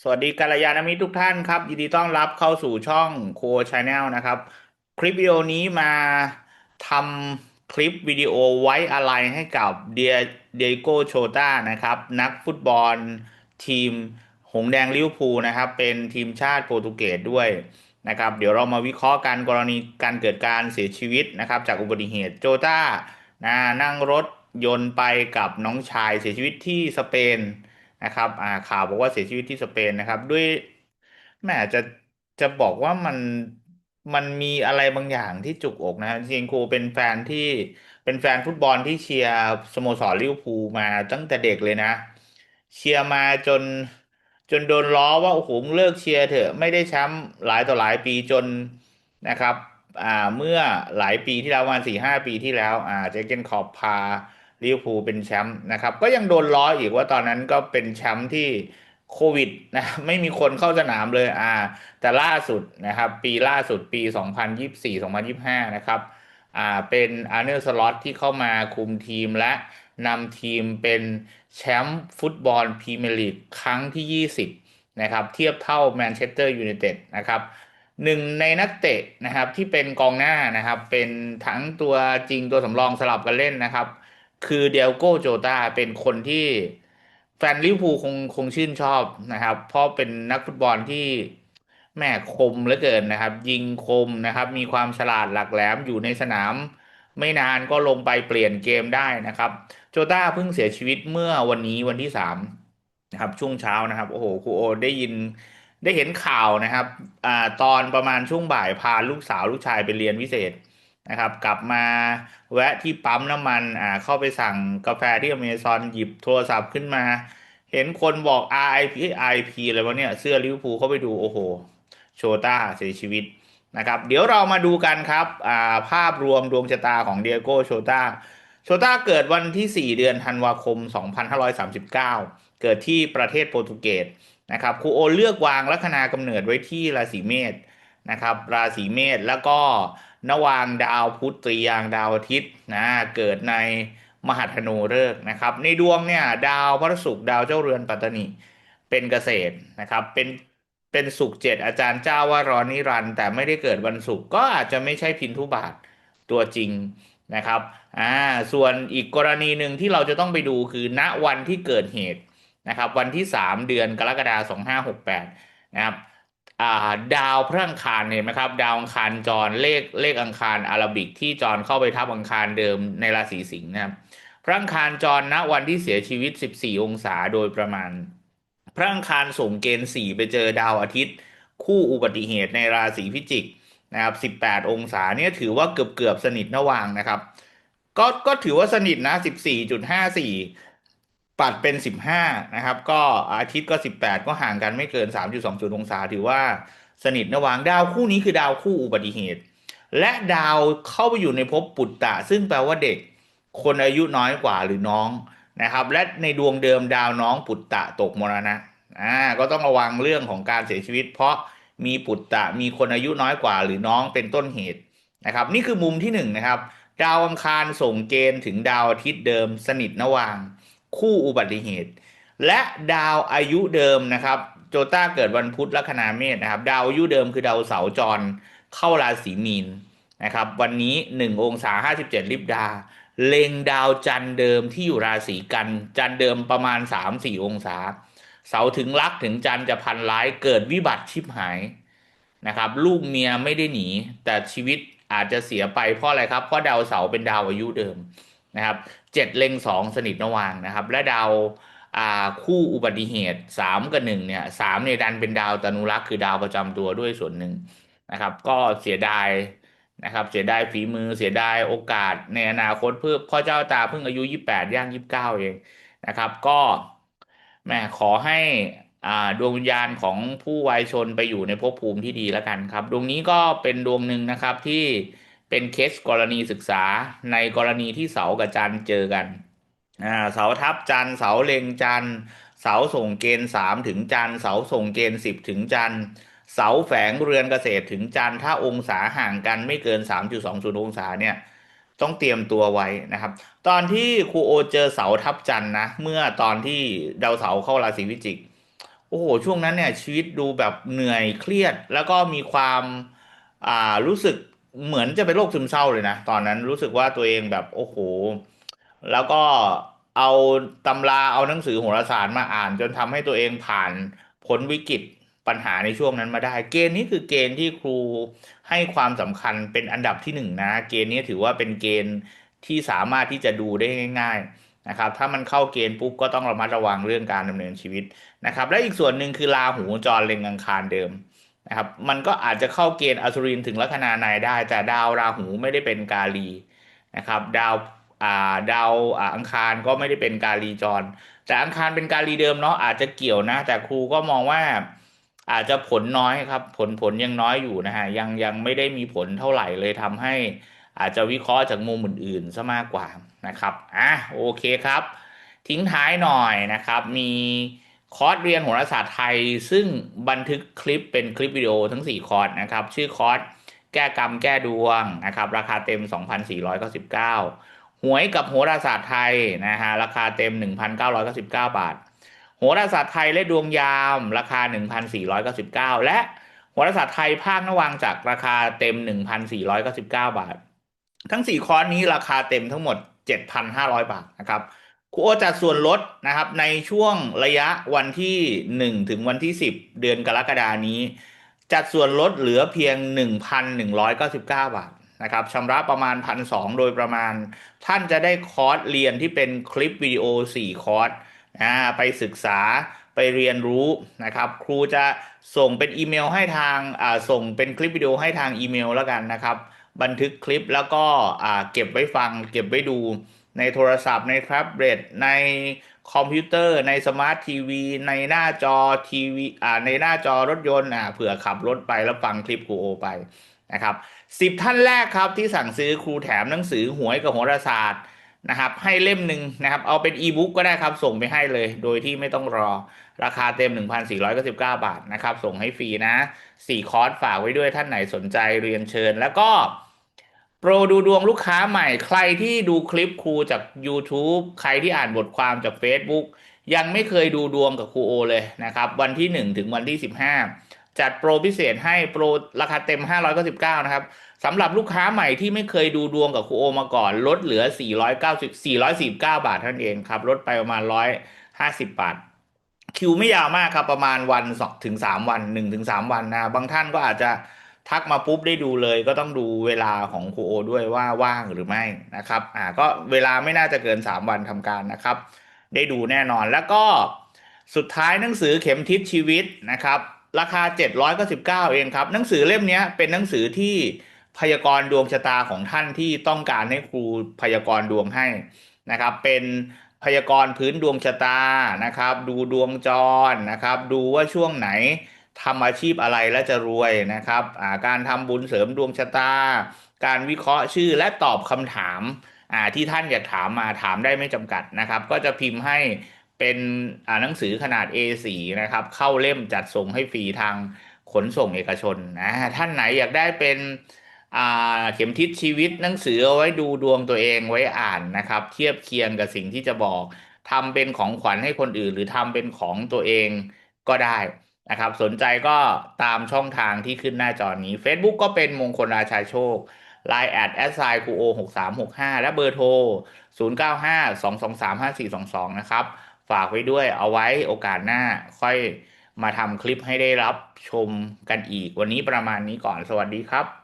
สวัสดีกัลยาณมิตรทุกท่านครับ ยินดีต้อนรับเข้าสู่ช่องโคชแนลนะครับ คลิปวิดีโอนี้มาทำคลิปวิดีโอไว้อะไรให้กับเดียเดียโกโชต้านะครับ นักฟุตบอลทีม หงส์แดงลิเวอร์พูลนะครับ เป็นทีมชาติโปรตุเกสด้วยนะครับ เดี๋ยวเรามาวิเคราะห์กันกรณีการเกิดการเสียชีวิตนะครับ จากอุบัติเหตุโจต้านะนั่งรถยนต์ไปกับน้องชายเสียชีวิตที่สเปน นะครับข่าวบอกว่าเสียชีวิตที่สเปนนะครับ ด้วยแม่จะจะบอกว่ามันมันมีอะไรบางอย่างที่จุกอกนะจริงครูเป็นแฟนที่เป็นแฟนฟุตบอลที่เชียร์สโมสรลิเวอร์พูลมาตั้งแต่เด็กเลยนะ เชียร์มาจนจนโดนล้อว่าโอ้โหเลิกเชียร์เถอะไม่ได้แชมป์หลายต่อหลายปีจนนะครับอ่าเมื่อหลายปีที่แล้วประมาณสี่ห้าปีที่แล้วอ่าเจเกนคอปพา ลิเวอร์พูลเป็นแชมป์นะครับ ก็ยังโดนล้ออีกว่าตอนนั้นก็เป็นแชมป์ที่โควิดนะไม่มีคนเข้าสนามเลยอ่า แต่ล่าสุดนะครับ ปีล่าสุดปี 2024-2025 นะครับอ่าเป็นอาร์เนอร์สล็อตที่เข้ามาคุมทีมและนำทีมเป็นแชมป์ฟุตบอลพรีเมียร์ลีกครั้งที่ 20 นะครับ เทียบเท่าแมนเชสเตอร์ยูไนเต็ดนะครับหนึ่งในนักเตะนะครับที่เป็นกองหน้านะครับ เป็นทั้งตัวจริงตัวสำรองสลับกันเล่นนะครับ คือเดียโก้โจตาเป็นคนที่แฟนลิเวอร์พูลคงคงชื่นชอบนะครับ เพราะเป็นนักฟุตบอลที่แม่คมเหลือเกินนะครับ ยิงคมนะครับ มีความฉลาดหลักแหลมอยู่ในสนาม ไม่นานก็ลงไปเปลี่ยนเกมได้นะครับ โจตาเพิ่งเสียชีวิตเมื่อวันนี้วันที่สามนะครับช่วงเช้านะครับโอ้โหครูโอได้ยินได้เห็นข่าวนะครับอ่าตอนประมาณช่วงบ่ายพาลูกสาวลูกชายไปเรียนพิเศษ นะครับ กลับมาแวะที่ปั๊มน้ำมันอ่าเข้าไปสั่งกาแฟที่อเมซอนหยิบโทรศัพท์ขึ้นมา เห็นคนบอก RIP RIP อะไรวะเนี่ยเสื้อลิเวอร์พูลเข้าไปดู โอ้โห โชต้าเสียชีวิทนะครับ เดี๋ยวเรามาดูกันครับอ่าภาพรวมดวงชะตาของเดียโก้โชต้าโชต้าเกิดวันที่ 4 เดือนธันวาคม 2539 เกิดที่ประเทศโปรตุเกสนะครับครูโอเลือกวางลัคนากำเนิดไว้ที่ราศีเมษนะครับราศีเมษแล้วก็ นวางดาวพุธตรียางดาวอาทิตย์นะเกิดในมหัธนูฤกษ์นะครับ ในดวงเนี่ยดาวพระศุกร์ดาวเจ้าเรือนปัตตนิเป็นเกษตรนะครับ เป็นเป็นศุกร์เจ็ดอาจารย์เจ้าว่าร้อนนิรันด์แต่ไม่ได้เกิดวันศุกร์ก็อาจจะไม่ใช่พินทุบาทตัวจริงนะครับอ่าส่วนอีกกรณีหนึ่งที่เราจะต้องไปดูคือณวันที่เกิดเหตุนะครับ วันที่ 3 เดือนกรกฎาคม2568 นะครับ ดาวพระอังคารเห็นไหมครับ ดาวอังคารจรเลขเลขอังคารอาราบิกที่จรเข้าไปทับอังคารเดิมในราศีสิงห์นะครับพระอังคารจรณวันที่เสียชีวิต 14 องศาโดยประมาณ พระอังคารส่งเกณฑ์4ไปเจอดาวอาทิตย์ คู่อุบัติเหตุในราศีพิจิกนะครับ 18 องศาเนี่ยถือว่าเกือบเกือบสนิทนวางนะครับ ก็ก็ถือว่าสนิทนะ 14.54 ปัดเป็นสิบห้านะครับ ก็อาทิตย์ก็สิบแปดก็ห่างกันไม่เกินสามจุดสองจุดองศาถือว่าสนิทระหว่างดาวคู่นี้คือดาวคู่อุบัติเหตุ และดาวเข้าไปอยู่ในภพปุตตะ ซึ่งแปลว่าเด็กคนอายุน้อยกว่าหรือน้องนะครับ และในดวงเดิมดาวน้องปุตตะตกมรณะอ่าก็ต้องระวังเรื่องของการเสียชีวิต เพราะมีปุตตะมีคนอายุน้อยกว่า หรือน้องเป็นต้นเหตุนะครับ นี่คือมุมที่หนึ่งนะครับ ดาวอังคารส่งเกณฑ์ถึงดาวอาทิตย์เดิมสนิทนวาง คู่อุบัติเหตุ และดาวอายุเดิมนะครับ โจต้าเกิดวันพุธลัคนาเมษนะครับ ดาวอายุเดิมคือดาวเสาจรเข้าราศีมีนนะครับ วันนี้1องศา57ลิบดาเล็งดาวจันเดิมที่อยู่ราศีกัน จันเดิมประมาณ 3-4 องศา เสาถึงลักถึงจันจะพันร้ายเกิดวิบัติชิบหายนะครับ ลูกเมียไม่ได้หนี แต่ชีวิตอาจจะเสียไปเพราะอะไรครับ เพราะดาวเสาเป็นดาวอายุเดิม นะครับเจ็ดเล็งสองสนิทนวางนะครับและดาวาคู่อุบัติเหตุสามกับหนึ่งเนี่ยสามเนี่ยดันเป็นดาวตนุรักษ์คือดาวประจำตัวด้วยส่วนหนึ่งนะครับ ก็เสียดายนะครับเสียดายฝีมือเสียดายโอกาสในอนาคตเพื่อพ่อเจ้าตาเพิ่งอายุยี่แปดย่างยี่สิบเก้าเองนะครับ ก็แม่ขอให้ดวงวิญญาณของผู้วายชนไปอยู่ในภพภูมิที่ดีแล้วกันครับ ดวงนี้ก็เป็นดวงหนึ่งนะครับที่ เป็นเคสกรณีศึกษาในกรณีที่เสากับจันเจอกันอ่าเสาทับจันเสาเล็งจันเสาส่งเกณฑ์สามถึงจันเสาส่งเกณฑ์สิบถึงจันเสาแฝงเรือนเกษตรถึงจันถ้าองศาห่างกันไม่เกิน 3.20 องศาเนี่ยต้องเตรียมตัวไว้นะครับ ตอนที่ครูโอเจอเสาทับจันนะ เมื่อตอนที่ดาวเสาเข้าราศีพิจิกโโอ้โห ช่วงนั้นเนี่ยชีวิตดูแบบเหนื่อยเครียด แล้วก็มีความอ่ารู้สึก เหมือนจะเป็นโรคซึมเศร้าเลยนะ ตอนนั้นรู้สึกว่าตัวเองแบบโอ้โห แล้วก็เอาตำราเอาหนังสือโหราศาสตร์มาอ่าน จนทำให้ตัวเองผ่านพ้นวิกฤตปัญหาในช่วงนั้นมาได้ เกณฑ์นี้คือเกณฑ์ที่ครูให้ความสำคัญเป็นอันดับที่หนึ่งนะ เกณฑ์นี้ถือว่าเป็นเกณฑ์ที่สามารถที่จะดูได้ง่าย ๆนะครับ ถ้ามันเข้าเกณฑ์ปุ๊บก็ต้องระมัดระวังเรื่องการดำเนินชีวิตนะครับ และอีกส่วนหนึ่งคือราหูจรเล็งอังคารเดิม นะครับมันก็อาจจะเข้าเกณฑ์อสุรินถึงลัคนานายได้ แต่ดาวราหูไม่ได้เป็นกาลีนะครับ ดาวอ่าดาวอ่าอังคารก็ไม่ได้เป็นกาลีจร แต่อังคารเป็นกาลีเดิมเนาะอาจจะเกี่ยวนะ แต่ครูก็มองว่าอาจจะผลน้อยครับ ผลผลยังน้อยอยู่นะฮะยังยังไม่ได้มีผลเท่าไหร่เลยทำให้ อาจจะวิเคราะห์จากมุมอื่นๆซะมากกว่านะครับอะโอเคครับ ทิ้งท้ายหน่อยนะครับ มี คอร์สเรียนโหราศาสตร์ไทย ซึ่งบันทึกคลิปเป็นคลิปวิดีโอทั้ง 4 คอร์สนะครับ ชื่อคอร์สแก้กรรมแก้ดวงนะครับ ราคาเต็ม 2,499 หวยกับโหราศาสตร์ไทยนะฮะราคาเต็ม 1,999 บาท โหราศาสตร์ไทยและดวงยาม ราคา 1,499 และโหราศาสตร์ไทยภาคนวางจากราคาเต็ม 1,499 บาท ทั้ง 4 คอร์สนี้ราคาเต็มทั้งหมด 7,500 บาทนะครับ ครูโอจัดส่วนลดนะครับในช่วงระยะวันที่ 1 ถึงวันที่ 10 เดือนกรกฎานี้ จัดส่วนลดเหลือเพียง 1,199 บาทนะครับชำระประมาณ 1,200 โดยประมาณ ท่านจะได้คอร์สเรียนที่เป็นคลิปวิดีโอ 4 คอร์สอ่าไปศึกษาไปเรียนรู้นะครับ ครูจะส่งเป็นอีเมลให้ทางอ่าส่งเป็นคลิปวิดีโอให้ทางอีเมลแล้วกันนะครับ บันทึกคลิปแล้วก็อ่าเก็บไว้ฟัง เก็บไว้ดู ในโทรศัพท์ในแท็บเล็ตในคอมพิวเตอร์ในสมาร์ททีวี ในหน้าจอทีวีอ่าในหน้าจอรถยนต์อ่าเผื่อขับรถไปแล้วฟังคลิปครูโอไปนะครับสิบท่านแรกครับที่สั่งซื้อครูแถมหนังสือหวยกับโหราศาสตร์นะครับให้เล่มหนึ่งนะครับเอาเป็นอีบุ๊กก็ได้ครับ ส่งไปให้เลย โดยที่ไม่ต้องรอราคาเต็ม 1,499 บาทนะครับ ส่งให้ฟรีนะ 4 คอร์สฝากไว้ด้วยท่านไหนสนใจเรียนเชิญ แล้วก็ โปรดูดวงลูกค้าใหม่ ใครที่ดูคลิปครูจาก YouTube ใครที่อ่านบทความจาก Facebook ยังไม่เคยดูดวงกับครูโอเลยนะครับ วันที่ 1 ถึงวันที่ 15 จัดโปรพิเศษให้โปรราคาเต็ม 599 นะครับสำหรับลูกค้าใหม่ที่ไม่เคยดูดวงกับครูโอมาก่อน ลดเหลือ 490 449 บาทเท่านั้นเองครับ ลดไปประมาณ 150 บาท คิวไม่ยาวมากครับ ประมาณวันสองถึงสามวันหนึ่งถึงสามวันนะ บางท่านก็อาจจะ ทักมาปุ๊บได้ดูเลย ก็ต้องดูเวลาของครูโอด้วยว่าว่างหรือไม่นะครับอ่าก็เวลาไม่น่าจะเกินสามวันทำการนะครับ ได้ดูแน่นอนแล้วก็สุดท้ายหนังสือเข็มทิศชีวิตนะครับ ราคา 799 เองครับ หนังสือเล่มนี้เป็นหนังสือที่พยากรณ์ดวงชะตาของท่านที่ต้องการให้ครูพยากรณ์ดวงให้นะครับ เป็นพยากรณ์พื้นดวงชะตานะครับ ดูดวงจรนะครับ ดูว่าช่วงไหน ทำอาชีพอะไรแล้วจะรวยนะครับการทำบุญเสริมดวงชะตา การวิเคราะห์ชื่อและตอบคำถามที่ท่านอยากถามมาถามได้ไม่จำกัดนะครับ ก็จะพิมพ์ให้เป็นหนังสือขนาด A4 นะครับ เข้าเล่มจัดส่งให้ฟรีทางขนส่งเอกชนนะท่านไหนอยากได้เป็นเข็มทิศชีวิตหนังสือเอาไว้ดูดวงตัวเองไว้อ่านนะครับ เทียบเคียงกับสิ่งที่จะบอกทำเป็นของขวัญให้คนอื่น หรือทำเป็นของตัวเองก็ได้ นะครับ สนใจก็ตามช่องทางที่ขึ้นหน้าจอนี้ Facebook ก็เป็นมงคลราชาโชค Line แอดแอดไซคูโอหกสามหกห้าและเบอร์โทร0 9 5 2 2 3 5 4 2 2นะครับ ฝากไว้ด้วยเอาไว้โอกาสหน้าค่อยมาทำคลิปให้ได้รับชมกันอีก วันนี้ประมาณนี้ก่อนสวัสดีครับ